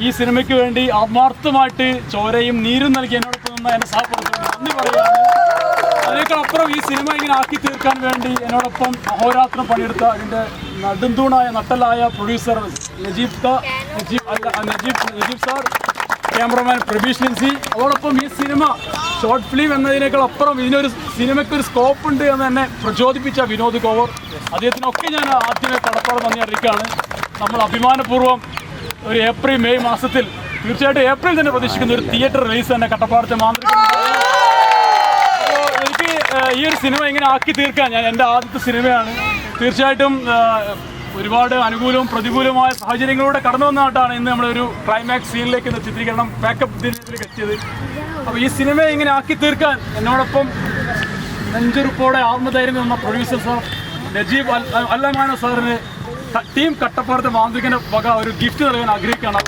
ഈ സിനിമയ്ക്ക് വേണ്ടി ആത്മാർത്ഥമായിട്ട് ചോരയും നീരും നൽകി എന്നോടൊപ്പം നിന്ന എന്റെ സഹപ്രവർത്തകർ നന്ദി പറയുകയാണ്. അതിനേക്കാളപ്പുറം ഈ സിനിമ ഇങ്ങനെ ആക്കി തീർക്കാൻ വേണ്ടി എന്നോടൊപ്പം അഹോരാത്രം പണിയെടുത്ത അതിന്റെ നടുന്തൂണായ നട്ടലായ പ്രൊഡ്യൂസർ നജീബ് നജീബ് അല്ല നജീബ് നജീബ് സാർ ക്യാമറമാൻ പ്രബീഷ് ലിൻസി അതോടൊപ്പം ഈ സിനിമ ഷോർട്ട് ഫിലിം എന്നതിനേക്കാൾ അപ്പുറം ഇതിനൊരു സിനിമയ്ക്ക് ഒരു സ്കോപ്പ് ഉണ്ട് എന്ന് തന്നെ പ്രചോദിപ്പിച്ച വിനോദ് കോവർ അദ്ദേഹത്തിനൊക്കെ ഞാൻ ആദ്യമേ കടപ്പാട് നന്ദി അറിയിക്കുകയാണ് നമ്മൾ അഭിമാനപൂർവം ഒരു ഏപ്രിൽ മെയ് മാസത്തിൽ തീർച്ചയായിട്ടും ഏപ്രിൽ തന്നെ പ്രതീക്ഷിക്കുന്ന ഒരു തിയേറ്റർ റിലീസ് തന്നെ കട്ടപ്പാടത്തെ മാന്ത്രിക എനിക്ക് ഈ ഒരു സിനിമ ഇങ്ങനെ ആക്കി തീർക്കാൻ ഞാൻ എന്റെ ആദ്യത്തെ സിനിമയാണ് തീർച്ചയായിട്ടും ഒരുപാട് അനുകൂലവും പ്രതികൂലവുമായ സാഹചര്യങ്ങളിലൂടെ കടന്നു വന്നിട്ടാണ് ഇന്ന് നമ്മളൊരു ക്ലൈമാക്സ് സീനിലേക്ക് ഇന്ന് ചിത്രീകരണം പാക്കപ്പ് ദിനത്തിലേക്ക് എത്തിയത് അപ്പോൾ ഈ സിനിമയെ ഇങ്ങനെ ആക്കി തീർക്കാൻ എന്നോടൊപ്പം നെഞ്ചുറുപ്പോടെ ആത്മധൈര്യം നിന്ന പ്രൊഡ്യൂസർ സാർ നജീബ് അല്ലമാന സാറിന് ടീം കട്ടപ്പാടത്തെ മാന്ത്രികന്റെ വക ഒരു ഗിഫ്റ്റ് നൽകാൻ ആഗ്രഹിക്കുകയാണ്.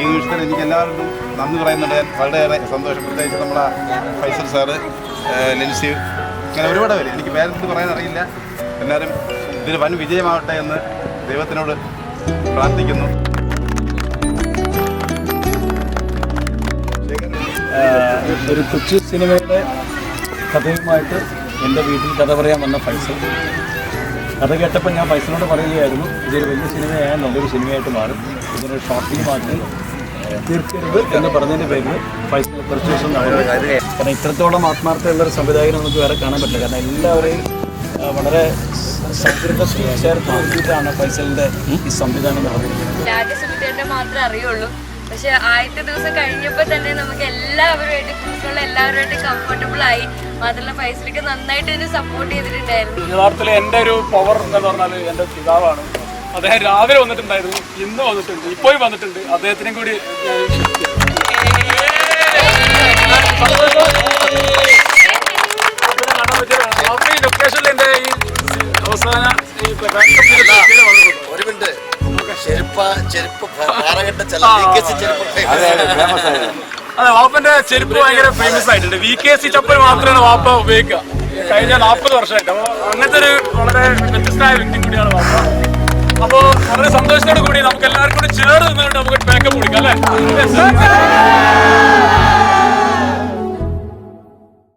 ഈ- എനിക്ക് എല്ലാവർക്കും നന്ദി പറയുന്നുണ്ട്. ഞാൻ വളരെയേറെ സന്തോഷം. പ്രത്യേകിച്ച് നമ്മുടെ ഫൈസൽ സാറ് ലിൻസി അങ്ങനെ ഒരുപാട് പേര്. എനിക്ക് പേരെന്ത് പറയാൻ അറിയില്ല. എല്ലാവരും ഇതിൽ വൻ വിജയമാവട്ടെ എന്ന് ദൈവത്തിനോട് പ്രാർത്ഥിക്കുന്നു. ഒരു കൊച്ചു സിനിമയുടെ കഥയുമായിട്ട് എന്റെ വീട്ടിൽ കഥ പറയാൻ വന്ന ഫൈസൽ. കഥ കേട്ടപ്പോൾ ഞാൻ ഫൈസലിനോട് പറയുകയായിരുന്നു ഇതൊരു വലിയ സിനിമയായ നല്ലൊരു സിനിമയായിട്ട് മാറും. ഇതിനൊരു ഷോർട്ട് മാറ്റി തീർക്കരുത് എന്ന് പറഞ്ഞതിന്റെ പേരിൽ ഫൈസൽ കുറച്ച് കാരണം ഇത്രത്തോളം ആത്മാർത്ഥമുള്ള ഒരു സംവിധായകനെ നമുക്ക് വേറെ കാണാൻ പറ്റില്ല. കാരണം എല്ലാവരെയും വളരെ സൗഹൃദത്തിൽ ചേർത്ത് നോക്കിയിട്ടാണ് ഫൈസലിന്റെ ഈ സംവിധാനം നടന്നിരിക്കുന്നത്. മാത്രമേ അറിയുള്ളൂ. പക്ഷെ ആദ്യത്തെ ദിവസം കഴിഞ്ഞപ്പോൾ തന്നെ നമുക്ക് എല്ലാവരുമായിട്ട് ക്രൂസുകൾ എല്ലാവരുമായിട്ട് കംഫർട്ടബിൾ ആയി മാത്രമല്ല പൈസക്ക് നന്നായിട്ട് തന്നെ സപ്പോർട്ട് ചെയ്തിട്ടുണ്ടായിരുന്നു. യഥാർത്ഥത്തിൽ എന്റെ ഒരു പവർ എന്ന് പറഞ്ഞാൽ എന്റെ പിതാവാണ്. അദ്ദേഹം രാവിലെ വന്നിട്ടുണ്ടായിരുന്നു ഇന്ന് വന്നിട്ടുണ്ട് ഇപ്പോഴും വന്നിട്ടുണ്ട്. അദ്ദേഹത്തിനും കൂടി ഈ അവസരം ഈ. ചെരുപ്പ ചെരുപ്പ്. അതെ വാപ്പന്റെ ചെരുപ്പ് ഭയങ്കര ഫേമസ് ആയിട്ടുണ്ട്. വി കെ സി ചപ്പൽ മാത്രമാണ് വാപ്പ ഉപയോഗിക്കുക. കഴിഞ്ഞ നാൽപ്പത് വർഷമായിട്ട്. അപ്പോൾ അങ്ങനത്തെ ഒരു വളരെ വ്യത്യസ്തമായ വ്യക്തി കൂടിയാണ് വാപ്പ. അപ്പോൾ വളരെ സന്തോഷത്തോടു കൂടി നമുക്ക് എല്ലാവർക്കും കൂടി ചേർന്ന് നിന്നുകൊണ്ട് നമുക്ക് ബാക്കപ്പ് കൊടുക്കാം അല്ലേ?